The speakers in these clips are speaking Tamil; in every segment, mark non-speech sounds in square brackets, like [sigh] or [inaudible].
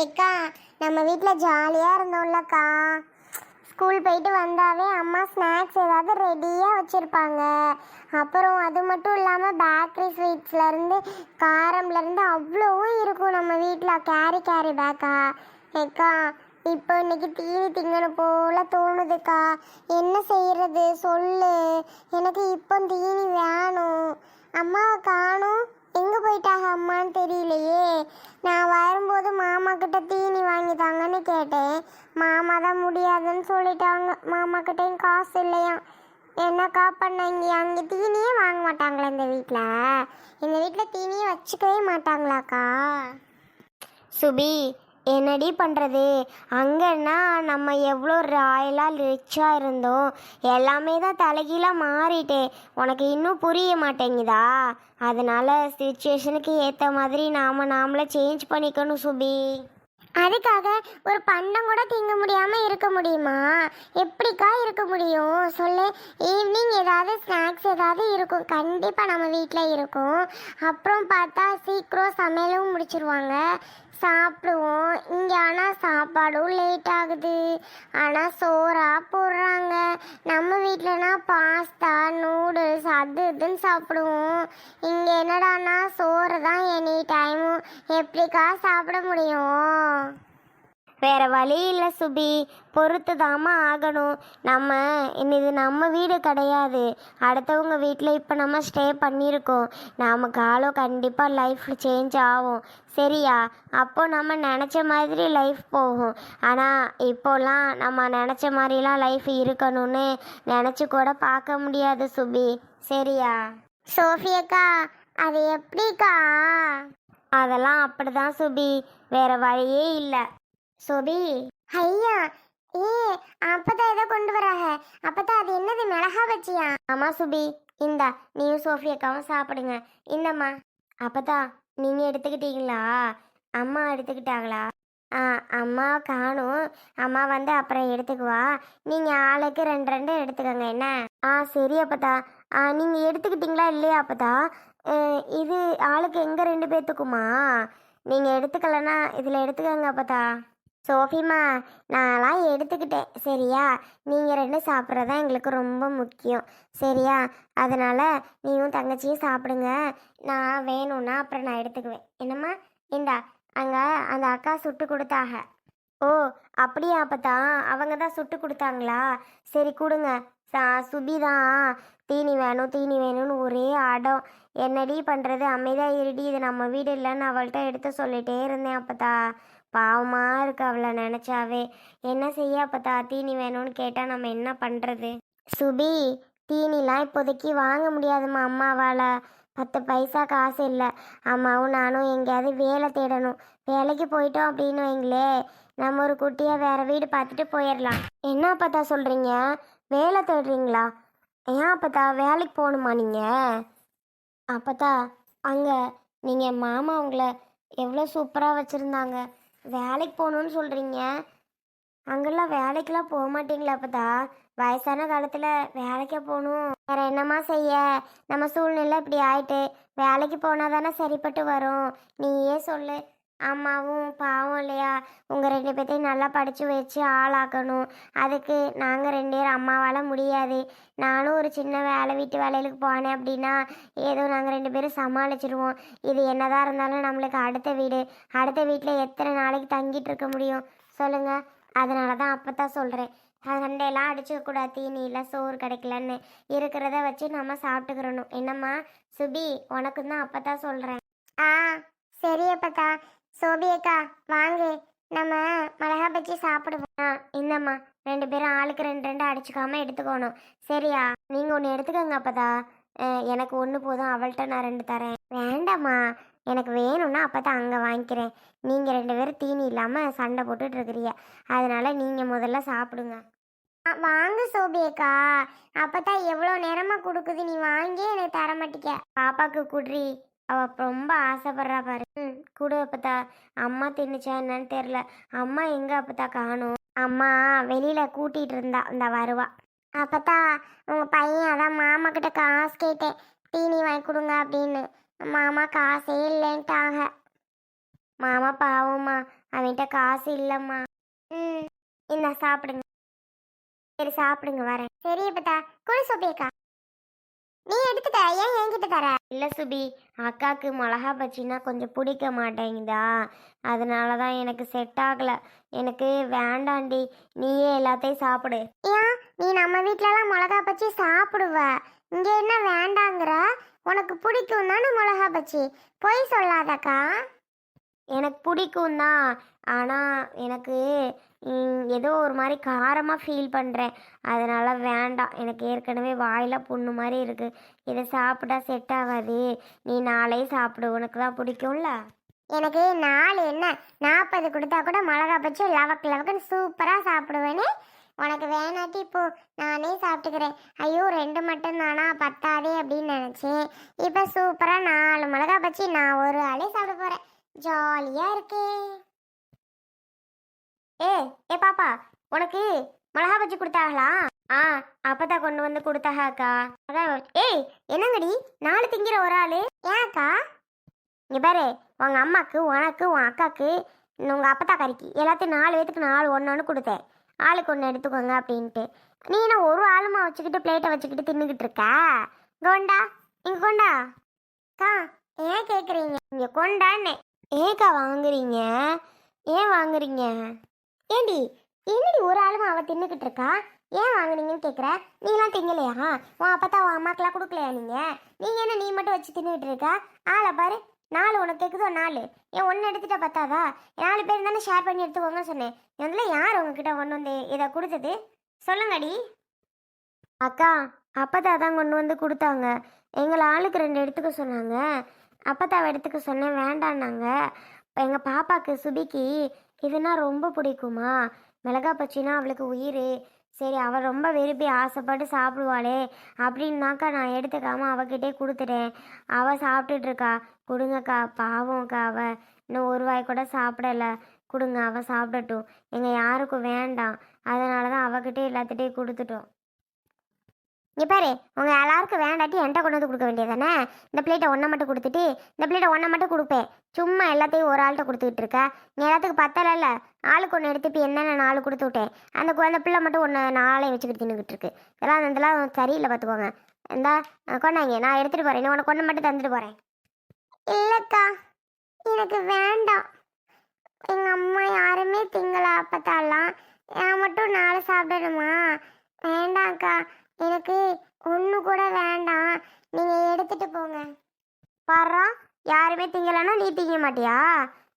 ஏக்கா நம்ம வீட்டில் ஜாலியாக இருந்தோம்லக்கா. ஸ்கூல் போயிட்டு வந்தாவே அம்மா ஸ்நாக்ஸ் ஏதாவது ரெடியாக வச்சுருப்பாங்க. அப்புறம் அது மட்டும் இல்லாமல் பேக்கரி ஸ்வீட்ஸ்லேருந்து காரம்லேருந்து அவ்வளோவும் இருக்கும் நம்ம வீட்டில் கேரி கேரி பேக்கா ஏக்கா இப்போ இன்னைக்கு தீவி திங்கணும் போல தோணுதுக்கா. என்ன செய்யறது? சொல்லு. எனக்கு இப்போ தீனி வேணும். அம்மாவை காணும். எங்கே போயிட்டாங்க அம்மான்னு தெரியும் மாமா கிட்ட தீனி வாங்கி தாங்கன்னு கேட்டேன். மாமா தான் முடியாதுன்னு சொல்லிட்டாங்க. மாமா கிட்டேயும் காசு இல்லையா? என்னக்கா பண்ணாங்க அங்கே தீனியே வாங்க மாட்டாங்களா இந்த வீட்டில் இந்த வீட்டில் தீனியே வச்சுக்கவே மாட்டாங்களாக்கா? சுபி என்னடி பண்ணுறது அங்கன்னா நம்ம எவ்வளோ ராயலாக ரிச்சாக இருந்தோம். எல்லாமே தான் தலைகீழாக மாறிட்டே. உனக்கு இன்னும் புரிய மாட்டேங்குதா? அதனால சுச்சுவேஷனுக்கு ஏற்ற மாதிரி நாம் நாமளே சேஞ்ச் பண்ணிக்கணும் சுபி. அதுக்காக ஒரு பண்டம் கூட திங்க முடியாமல் இருக்க முடியுமா? எப்படிக்கா இருக்க முடியும்? சொல்லு. ஈவினிங் ஏதாவது ஸ்நாக்ஸ் ஏதாவது இருக்கும். கண்டிப்பாக நம்ம வீட்டில் இருக்கும். அப்புறம் பார்த்தா சீக்கிரம் சமையலும் முடிச்சிருவாங்க. சாப்பிடுவோம். இங்கே ஆனால் சாப்பாடும் லேட் ஆகுது. ஆனால் சோறாக போடுறாங்க. நம்ம வீட்டிலனா பாஸ்தா நூடுல்ஸ் அது இதுன்னு சாப்பிடுவோம். இங்கே என்னடான்னா சோறு தான் எனி டைமும் எப்படிக்கா சாப்பிட முடியும்? வேற வழி இல்லை சுபி. பொறுத்து தாமா ஆகணும். நம்ம இனி இது நம்ம வீடு கிடையாது. அடுத்தவங்க வீட்டில் இப்போ நம்ம ஸ்டே பண்ணியிருக்கோம் நாம காலம் கண்டிப்பாக லைஃப் சேஞ்ச் ஆகும். சரியா? அப்போ நம்ம நினச்ச மாதிரி லைஃப் போகும். ஆனால் இப்போலாம் நம்ம நினச்ச மாதிரிலாம் லைஃப் இருக்கணும்னு நினச்சி கூட பார்க்க முடியாது சுபி. சரியா? சோஃபியக்கா அது எப்படிக்கா? அதெல்லாம் அப்படிதான் சுபி. வேற வழியே இல்லை. சோபி. ஐயா ஏ அப்பதான் ஏதோ கொண்டு வராங்க அப்பதான் அது என்னது மிளகா பச்சியா ஆமா சுபி. இந்தா நீயும் சோஃபியக்காவும் சாப்பிடுங்க. இந்தம்மா. அப்பதான் நீங்க எடுத்துக்கிட்டீங்களா? அம்மா எடுத்துக்கிட்டாங்களா? ஆ அம்மா காணும். அம்மா வந்து அப்புறம் எடுத்துக்குவா. நீங்க ஆளுக்கு ரெண்டு ரெண்டு எடுத்துக்கோங்க என்ன? ஆ சரி அப்பதா. ஆ நீங்க எடுத்துக்கிட்டீங்களா இல்லையா அப்பதா? இது ஆளுக்கு எங்க ரெண்டு பேத்துக்குமா? நீங்க எடுத்துக்கலன்னா இதுல எடுத்துக்கோங்க அப்பதா. சோஃபிமா நான்லாம் எடுத்துக்கிட்டேன். சரியா? நீங்கள் ரெண்டும் சாப்பிட்றது தான் எங்களுக்கு ரொம்ப முக்கியம். சரியா? அதனால் நீயும் தங்கச்சியும் சாப்பிடுங்க. நான் வேணும்னா அப்புறம் நான் எடுத்துக்குவேன். என்னம்மா? இந்தா அங்கே அந்த அக்கா சுட்டு கொடுத்தாக ஓ அப்படியா அப்பதான் அவங்க தான் சுட்டு கொடுத்தாங்களா? சரி கொடுங்க. சா சுபி தான். தீனி வேணும் தீனி வேணும்னு ஒரே அடம் என்னடி பண்ணுறது அமைதியாக இருடி. இது நம்ம வீடு இல்லைன்னு அவள்கிட்ட எடுத்து சொல்லிட்டே இருந்தேன் அப்பதா பாவமாக இருக்கு அவளை நினச்சாவே. என்ன செய்ய அப்பதா தீனி வேணும்னு கேட்டால் நம்ம என்ன பண்ணுறது சுபி தீனிலாம் இப்போதைக்கு வாங்க முடியாதும்மா அம்மாவால். பத்து பைசா காசு இல்லை. அம்மாவும் நானும் எங்கேயாவது வேலை தேடணும். வேலைக்கு போயிட்டோம் அப்படின்னு வைங்களே நம்ம ஒரு குட்டியாக வேறு வீடு பார்த்துட்டு போயிடலாம் என்ன அப்பத்தா சொல்கிறீங்க வேலை தேடுறீங்களா? ஏன் அப்பத்தா? வேலைக்கு போகணுமா நீங்கள் அப்பத்தா அங்கே நீங்கள் மாமா உங்களை எவ்வளோ சூப்பராக வச்சுருந்தாங்க. வேலைக்கு போகணுன்னு சொல்கிறீங்க அங்கெல்லாம் வேலைக்கெல்லாம் போக மாட்டீங்களா அப்பதா? வயசான காலத்தில் வேலைக்கே போகணும். வேற என்னம்மா செய்ய? நம்ம சூழ்நிலை இப்படி ஆயிட்டு வேலைக்கு போனால் தானே சரிப்பட்டு வரும். நீயே சொல்லு. அம்மாவும் பாவம் இல்லையா? உங்கள் ரெண்டு பேர்த்தையும் நல்லா படித்து வச்சு ஆளாக்கணும். அதுக்கு நாங்கள் ரெண்டு பேரும் அம்மாவால் முடியாது. நானும் ஒரு சின்ன வேலை வீட்டு வேலைகளுக்கு போனேன் அப்படின்னா ஏதோ நாங்கள் ரெண்டு பேரும் சமாளிச்சிடுவோம் இது என்னதான் இருந்தாலும் நம்மளுக்கு அடுத்த வீடு. அடுத்த வீட்டில் எத்தனை நாளைக்கு தங்கிட்டு இருக்க முடியும்? சொல்லுங்கள் அதனால தான் அப்போ தான் சொல்கிறேன் சண்டையெல்லாம் அடிச்சுக்கூடாது தீனியில் சோறு கிடைக்கலன்னு இருக்கிறத வச்சு நம்ம சாப்பிட்டுக்கிறணும். என்னம்மா? சுபி உனக்கு தான் அப்போ தான் சொல்கிறேன் ஆ சரி அப்பத்தா. சோபியக்கா வாங்க. நம்ம மிளகா பச்சி சாப்பிடுவோம். என்னம்மா ரெண்டு பேரும் ஆளுக்கு ரெண்டு ரெண்டு அடிச்சுக்காம எடுத்துக்கணும். சரியா? நீங்கள் ஒன்று எடுத்துக்கோங்க அப்பதா. எனக்கு ஒன்று போதும். அவள்கிட்ட நான் ரெண்டு தரேன். வேண்டாம்மா. எனக்கு வேணும்னா அப்போ தான் அங்கே வாங்கிக்கிறேன். நீங்கள் ரெண்டு பேரும் தீனி இல்லாமல் சண்டை போட்டுட்டு இருக்கிறீங்க. அதனால நீங்கள் முதல்ல சாப்பிடுங்க. வாங்க சோபியக்கா. அப்போ தான் எவ்வளோ நேரமாக கொடுக்குது நீ வாங்கி எனக்கு தர மாட்டிக்க பாப்பாவுக்கு குட்ரி அவ ரொம்ப ஆசைப்படுறா பாரு. கூட அப்பத்தா. அம்மா தின்னுச்சா என்னன்னு தெரில அம்மா எங்க அப்பத்தா காணும்? அம்மா வெளியில கூட்டிட்டு இருந்தா இந்த வருவா. அப்பத்தா உங்க பையன் அதான் மாமா கிட்ட காசு கேட்டேன். தீனி வாங்கி கொடுங்க அப்படின்னு. மாமா காசே இல்லைன்ட்டாங்க மாமா பாவம்மா அவன்கிட்ட காசு இல்லைம்மா. ம் இந்த சாப்பிடுங்க. சரி சாப்பிடுங்க வரேன். சரி இப்பத்தா குழு சொப்பியக்கா நீ எடுத்துட்ட ஏன் என்கிட்ட தர? இல்ல சுபி அக்காக்கு மிளகா பஜ்ஜினா கொஞ்சம் பிடிக்க மாட்டேங்குதா. அதனால தான் எனக்கு செட் ஆகல. எனக்கு வேண்டாண்டி நீயே எல்லாத்தையும் சாப்பிடு. ஏன்? நீ நம்ம வீட்லலாம் மிளகா பஜ்ஜி சாப்பிடுவ. இங்க என்ன வேண்டாங்கிற? உனக்கு பிடிக்கும் தானே மிளகா பஜ்ஜி? பொய் சொல்லாதக்கா. எனக்கு பிடிக்கும் தான் ஆனால் எனக்கு ஏதோ ஒரு மாதிரி காரமாக ஃபீல் பண்ணுறேன் அதனால் வேண்டாம். எனக்கு ஏற்கனவே வாயில் புண்ணு மாதிரி இருக்குது இதை சாப்பிட்டா செட் ஆகாது. நீ நாளே சாப்பிடு. உனக்கு தான் பிடிக்கும்ல? எனக்கு நாலு என்ன? நாற்பது கொடுத்தா கூட மிளகா பச்சு லவக்கு லவக்குன்னு சூப்பராக சாப்பிடுவேனே. உனக்கு வேணாட்டி இப்போ நானே சாப்பிட்டுக்கிறேன். ஐயோ ரெண்டு மட்டும் தானா பத்தாதே அப்படின்னு நினச்சேன். இப்போ சூப்பராக நாலு மிளகா பச்சி நான் ஒரு ஆளே சாப்பிட போகிறேன் ஜாலியாக இருக்கேன் ஏ ஏ பாப்பா உனக்கு மிளகா பஜ்ஜி கொடுத்தாங்களா? ஆ அப்பதான் கொண்டு வந்து கொடுத்தாக்கா அதான் ஏய் என்னங்கடி? நாலு திங்கிற ஒரு ஆளு. ஏன்க்கா இங்க பாரு உங்க அம்மாக்கு உனக்கு உன் அக்காக்கு உங்கள் உங்க அப்பத்தா கறிக்கு எல்லாத்தையும் நாலு பேத்துக்கு நாலு ஒன்று ஒன்று கொடுத்தேன். ஆளுக்கு ஒன்று எடுத்துக்கோங்க அப்படின்ட்டு. நீ என்ன ஒரு ஆளுமா வச்சுக்கிட்டு பிளேட்டை வச்சுக்கிட்டு தின்னுக்கிட்டு இருக்க? கொண்டா இங்க கொண்டா. அக்கா ஏன் கேட்குறீங்க இங்க கொண்டான்னு. ஏக்கா வாங்குறீங்க? ஏன் வாங்குறீங்க? ஏண்டி என்னடி ஒரு ஆளுமா அவள் தின்னுக்கிட்டு இருக்கா? ஏன் வாங்குனீங்கன்னு கேட்குற நீங்களாம் திங்கலையா? உன் அப்பத்தா உன் அம்மாக்கெல்லாம் கொடுக்கலையா நீங்கள் நீங்கள் என்ன நீ மட்டும் வச்சு தின்னுக்கிட்டு இருக்கா? ஆளை பாரு நாலு உனக்கு கேட்குதோ நாலு? ஏன் ஒன்று எடுத்துகிட்ட பத்தாதா? நாலு பேர் தானே ஷேர் பண்ணி எடுத்துக்கோங்கன்னு சொன்னேன். இதில் யார் உங்ககிட்ட கொண்டு வந்து இதை கொடுத்தது? சொல்லுங்கடி. அக்கா அப்பத்தா தான் கொண்டு வந்து கொடுத்தாங்க. எங்களை ஆளுக்கு ரெண்டு எடுத்துக்க சொன்னாங்க. அப்பத்தாவை எடுத்துக்க சொன்னேன் வேண்டான்னாங்க. எங்கள் பாப்பாக்கு சுபிக்கு இதுனா ரொம்ப பிடிக்குமா? மிளகா பச்சினா அவளுக்கு உயிர். சரி அவள் ரொம்ப விரும்பி ஆசைப்பட்டு சாப்பிடுவாளே. அப்படின்னாக்கா நான் எடுத்துக்காம அவகிட்டே கொடுத்துட்டேன். அவள் சாப்பிட்டுட்ருக்கா. கொடுங்கக்கா பாவம்க்கா அவள் இன்னும் ஒரு வாய் கூட சாப்பிடல. கொடுங்க அவள் சாப்பிடட்டும். எங்கள் யாருக்கும் வேண்டாம். அதனால தான் அவகிட்டே எல்லாத்திட்டையும் கொடுத்துட்டோம். இங்கே பாரு உங்கள் எல்லாருக்கும் வேண்டாட்டி என்கிட்ட கொண்டு வந்து கொடுக்க வேண்டியதானே இந்த பிளேட்டை ஒன்றை மட்டும் கொடுத்துட்டு இந்த பிளேட்டை ஒன்றை மட்டும் கொடுப்பேன். சும்மா எல்லாத்தையும் ஒரு ஆள்கிட்ட கொடுத்துக்கிட்டு இருக்க? நீ எல்லாத்துக்கும் பத்தலைல்ல ஆளுக்கு ஒன்று எடுத்துட்டு என்னென்ன நாலு கொடுத்து விட்டேன்? அந்த குழந்தை அந்த பிள்ளை மட்டும் ஒன்று நாளே வச்சுக்கிட்டு தின்னுக்கிட்டு இருக்கு. இதெல்லாம் இதெல்லாம் சரியில்லை பார்த்துக்கோங்க. இந்தா கொண்டாங்க. நான் எடுத்துகிட்டு போகிறேன் உனக்கு ஒன்று மட்டும் தந்துட்டு போகிறேன் இல்லைக்கா எனக்கு வேண்டாம். எங்கள் அம்மா யாருமே திங்களா அப்பத்தாலாம். நான் மட்டும் நாலு சாப்பிடணுமா? வேண்டாம்க்கா. எனக்கு ஒன்று கூட வேண்டாம். நீங்கள் எடுத்துட்டு போங்க. பாரா யாருமே திங்கலைன்னா நீ திங்க மாட்டியா?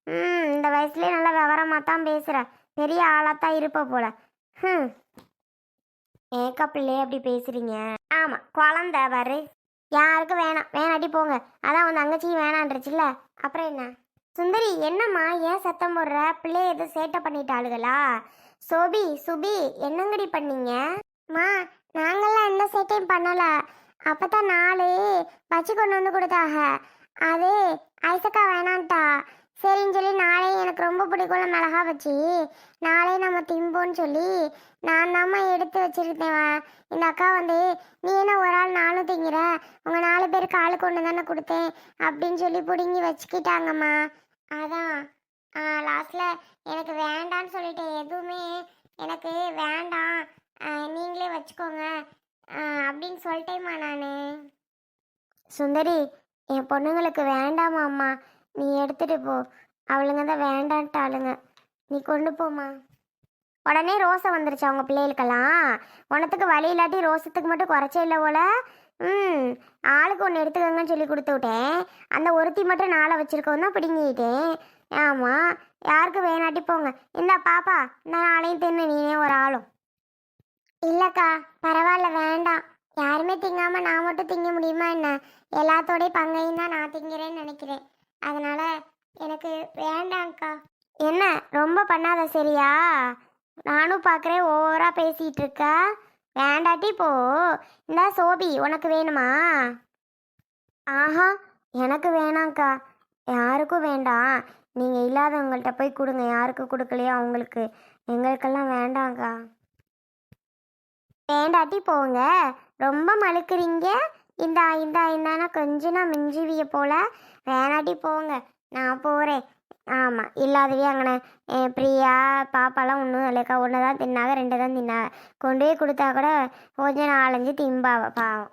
ம் இந்த வயசுலேயே நல்லா விவரமாக தான் பேசுகிற பெரிய ஆளாக தான் இருப்ப போல. ம் ஏக்கா பிள்ளையே அப்படி பேசுகிறீங்க ஆமாம் குழந்த பாரு. யாருக்கும் வேணாம். வேணாட்டி போங்க. அதான் உன் தங்கச்சியும் வேணான்றச்சுல்ல. அப்புறம் என்ன? சுந்தரி என்னம்மா ஏன் சத்தம் போடுற? பிள்ளைய எதுவும் சேட்டை பண்ணிட்டாளுகளா சோபி சுபி என்னங்கடி பண்ணீங்க? மா நாங்கள்லாம் எந்த சேட்டையும் பண்ணல. அப்பதான் நாலு வச்சு கொண்டு வந்து கொடுத்தாங்க. அது ஐசக்கா வேணான்ட்டா. சரின்னு சொல்லி நாளே எனக்கு ரொம்ப பிடிக்கும்ல மிளகா வச்சு நாளே நம்ம திம்போன்னு சொல்லி நான் தாம்மா எடுத்து வச்சிருந்தேன் இந்த அக்கா வந்து நீ என்ன ஒரு ஆள் நானும் திங்கிற? உங்கள் நாலு பேருக்கு ஆளுக்கு கொண்டு தானே கொடுத்தேன். அப்படின்னு சொல்லி பிடுங்கி வச்சுக்கிட்டாங்கம்மா. அதான். லாஸ்ட்டில் எனக்கு வேண்டான்னு சொல்லிட்டேன். எதுவுமே எனக்கு வேண்டாம். நீங்களே வச்சுக்கோங்க. அப்படின்னு சொல்லிட்டேம்மா நான். சுந்தரி என் பொண்ணுங்களுக்கு வேண்டாமா அம்மா. நீ எடுத்துட்டு போ. அவளுங்க தான் வேண்டான்ட்டாளுங்க நீ கொண்டு போம்மா. உடனே ரோசை வந்துருச்சு அவங்க பிள்ளைகளுக்கெல்லாம். உனத்துக்கு வழி இல்லாட்டி ரோசத்துக்கு மட்டும் குறைச்சே இல்லை போல. ம் ஆளுக்கு ஒன்று எடுத்துக்கோங்கன்னு சொல்லி கொடுத்து விட்டேன். அந்த ஒருத்தி மட்டும் நாளை வச்சிருக்கோம் தான் பிடுங்கிட்டேன் ஆமாம் யாருக்கு வேணாட்டி போங்க. இந்தா பாப்பா இந்த நாளையும் தின்னு நீனே ஒரு ஆளும். இல்லைக்கா பரவாயில்ல வேண்டாம். யாருமே திங்காம நான் மட்டும் திங்க முடியுமா என்ன? எல்லாத்தோடய பங்கையும் தான் நான் திங்கிறேன்னு நினைக்கிறேன். அதனால எனக்கு வேண்டாம்க்கா. என்ன ரொம்ப பண்ணாத சரியா? நானும் பார்க்குறேன் ஓவராக பேசிகிட்டு இருக்க வேண்டாட்டி போ. இந்த சோபி உனக்கு வேணுமா? ஆஹா எனக்கு வேணாம்க்கா. யாருக்கும் வேண்டாம். நீங்கள் இல்லாதவங்கள்ட்ட போய் கொடுங்க. யாருக்கு கொடுக்கலையோ அவங்களுக்கு. எங்களுக்கெல்லாம் வேண்டாங்க்கா வேண்டாட்டி போங்க. ரொம்ப மழுக்குறீங்க. இந்தா இந்தா இந்தானா கொஞ்சம் நான் மிஞ்சுவிய போல. வேணாட்டி போங்க. நான் போகிறேன் ஆமாம் இல்லாதவே அங்கே பிரியா பாப்பாலாம் ஒன்றும் இல்லைக்கா ஒன்று தான் தின்னாக ரெண்டு தான் தின்னாங்க. கொண்டு போய் கொடுத்தா கூட கொஞ்சம் நாலஞ்சு திம்பாவ பாவம்.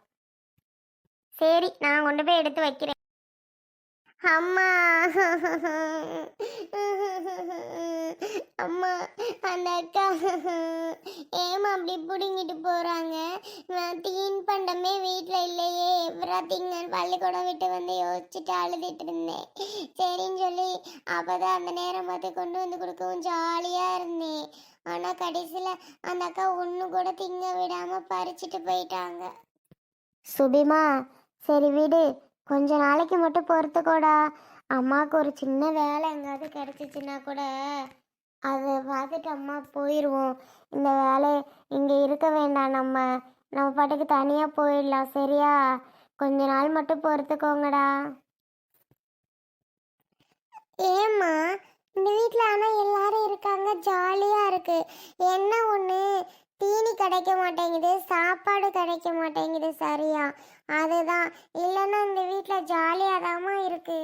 சரி நான் கொண்டு போய் எடுத்து வைக்கிறேன். அம்மா. [laughs] அம்மா அந்த அக்கா ஏமா அப்படி பிடுங்கிட்டு போகிறாங்க நான் தீன் பண்டமே வீட்டில் இல்லையே. எப்பரா திங்கன்னு பள்ளிக்கூடம் விட்டு வந்து யோசிச்சுட்டு அழுதுட்டு இருந்தேன். சரின்னு சொல்லி அப்போ தான் அந்த நேரம் பார்த்து கொண்டு வந்து கொடுக்கவும் ஜாலியாக இருந்தேன். ஆனால் கடைசியில் அந்த அக்கா ஒன்று கூட திங்க விடாமல் பறிச்சுட்டு போயிட்டாங்க. சுபிமா சரி விடு. கொஞ்ச நாளைக்கு மட்டும் பொறுத்துக்கோடா. அம்மாவுக்கு ஒரு சின்ன வேலை எங்காவது கிடச்சிச்சின்னா கூட அதை பார்த்துட்டு அம்மா போயிடுவோம் இந்த வேலை இங்கே இருக்க வேண்டாம். நம்ம நம்ம பாட்டுக்கு தனியாக போயிடலாம். சரியா? கொஞ்ச நாள் மட்டும் பொறுத்துக்கோங்கடா. ஏம்மா இந்த வீட்டில் ஆனால் எல்லாரும் இருக்காங்க. ஜாலியாக இருக்கு. என்ன ஒன்று தீனி கிடைக்க மாட்டேங்குது. சாப்பாடு கிடைக்க மாட்டேங்குது. சரியா? அதுதான். இல்லைன்னா இந்த வீட்டில் ஜாலியாக தாம்மா இருக்கு.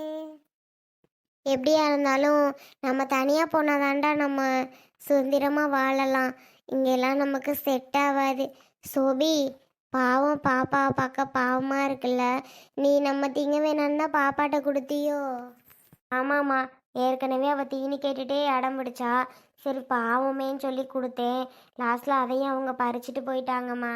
எப்படியா இருந்தாலும் நம்ம தனியாக போனாதாண்டா நம்ம சுதந்திரமாக வாழலாம். இங்கெல்லாம் நமக்கு செட் ஆகாது. சோபி பாவம் பாப்பாவை பார்க்க பாவமாக இருக்குல்ல. நீ நம்ம திங்க வேணான்னு தான் பாப்பாட்ட கொடுத்தியோ? ஆமாம்மா. ஏற்கனவே அவள் தீனி கேட்டுட்டே அடம் பிடிச்சா. சரி பாவமேன்னு சொல்லி கொடுத்தேன். லாஸ்ட்டில் அதையும் அவங்க பறிச்சுட்டு போயிட்டாங்கம்மா.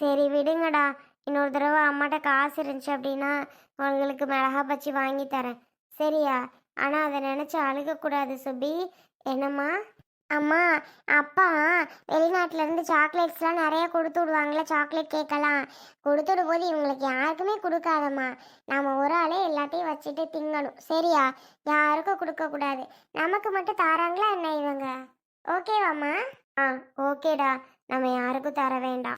சரி விடுங்கடா. இன்னொரு தடவை அம்மாட்ட காசு இருந்துச்சு அப்படின்னா உங்களுக்கு மிளகா பச்சி வாங்கி தரேன். சரியா? ஆனால் அதை நினச்சி அழுகக்கூடாது சுபி. என்னம்மா? அம்மா அப்பா வெளிநாட்டிலேருந்து சாக்லேட்ஸ்லாம் நிறைய கொடுத்து விடுவாங்களே சாக்லேட் கேக்கெல்லாம். கொடுத்து விடும்போது இவங்களுக்கு யாருக்குமே கொடுக்காதம்மா. நம்ம ஒரு ஆளே எல்லாத்தையும் வச்சுட்டு திங்கணும். சரியா? யாருக்கும் கொடுக்கக்கூடாது. நமக்கு மட்டும் தாராங்களா என்ன இவங்க? ஓகேவாம்மா? ஆ ஓகேடா. நம்ம யாருக்கும் தர வேண்டாம்.